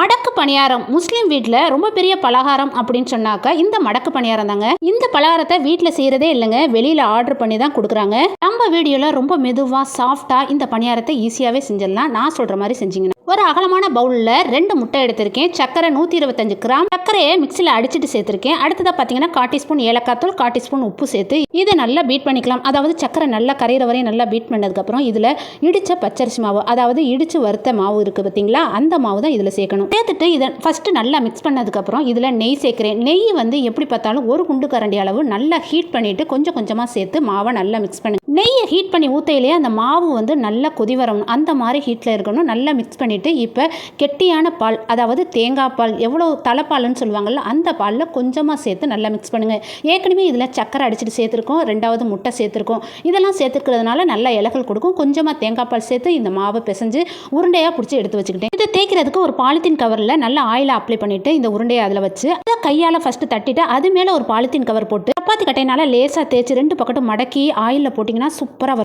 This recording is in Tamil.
மடக்கு பணியாரம் முஸ்லீம் வீட்டில் ரொம்ப பெரிய பலகாரம் அப்படின்னு சொன்னாக்கா இந்த மடக்கு பணியாரம் தாங்க. இந்த பலகாரத்தை வீட்டில் செய்கிறதே இல்லைங்க. வெளியில் ஆர்டர் பண்ணி தான் கொடுக்குறாங்க. நம்ம வீடியோவில் ரொம்ப மெதுவாக சாஃப்டாக இந்த பணியாரத்தை ஈஸியாகவே செஞ்சிடலாம். நான் சொல்கிற மாதிரி செஞ்சீங்கன்னா ஒரு அகலமான பவுலில் ரெண்டு முட்டை எடுத்திருக்கேன். சக்கரை நூற்றி இருபத்தஞ்சு கிராம். சர்க்கரையை மிக்சியில் அடிச்சுட்டு சேர்த்துருக்கேன். அடுத்ததாக பார்த்தீங்கன்னா கால் டீஸ்பூன் ஏலக்காய் தூள் கால் டீஸ்பூன் உப்பு சேர்த்து இதை நல்லா பீட் பண்ணிக்கலாம். அதாவது சக்கரை நல்லா கரையிற வரையும் நல்லா பீட் பண்ணதுக்கப்புறம் இதில் இடித்த பச்சரிசி மாவு அதாவது இடித்து வறுத்த மாவு இருக்குது பார்த்தீங்களா அந்த மாவு தான் இதில் சேர்க்கணும். சேர்த்துட்டு இதை ஃபஸ்ட்டு நல்லா மிக்ஸ் பண்ணதுக்கப்புறம் இதில் நெய் சேர்க்குறேன். நெய் வந்து எப்படி பார்த்தாலும் ஒரு குண்டு கரண்டி அளவு நல்லா ஹீட் பண்ணிவிட்டு கொஞ்சம் கொஞ்சமாக சேர்த்து மாவை நல்லா மிக்ஸ் பண்ணு நெய்யை ஹீட் பண்ணி ஊற்றையிலே அந்த மாவு வந்து நல்லா கொதி வரணும் அந்த மாதிரி ஹீட்டில் இருக்கணும். நல்லா மிக்ஸ் பண்ணிவிட்டு இப்போ கெட்டியான பால் அதாவது தேங்காய் பால் எவ்வளோ தலைப்பால்னு சொல்லுவாங்கள்ல அந்த பாலில் கொஞ்சமாக சேர்த்து நல்லா மிக்ஸ் பண்ணுங்கள் ஏற்கனவே இதில் சக்கரை அடிச்சிட்டு சேர்த்துருக்கோம். ரெண்டாவது முட்டை சேர்த்துருக்கோம். இதெல்லாம் சேர்த்துக்கிறதுனால நல்லா இலகல் கொடுக்கும். கொஞ்சமாக தேங்காய் பால் சேர்த்து இந்த மாவை பிசைஞ்சு உருண்டையாக பிடிச்சி எடுத்து வச்சுக்கிட்டேன். இதை தேய்க்கிறதுக்கு ஒரு பாலித்தீன் கவரில் நல்லா ஆயிலை அப்ளை பண்ணிவிட்டு இந்த உருண்டையை அதில் வச்சு அதை கையால் ஃபஸ்ட்டு தட்டிட்டு அது மேலே ஒரு பாலித்தீன் கவர் போட்டு சப்பாத்தி கட்டையினால் லேசாக தேய்ச்சி ரெண்டு பக்கட்டும் மடக்கி ஆயிலில் போட்டிங்கன்னா சூப்பராக வரும்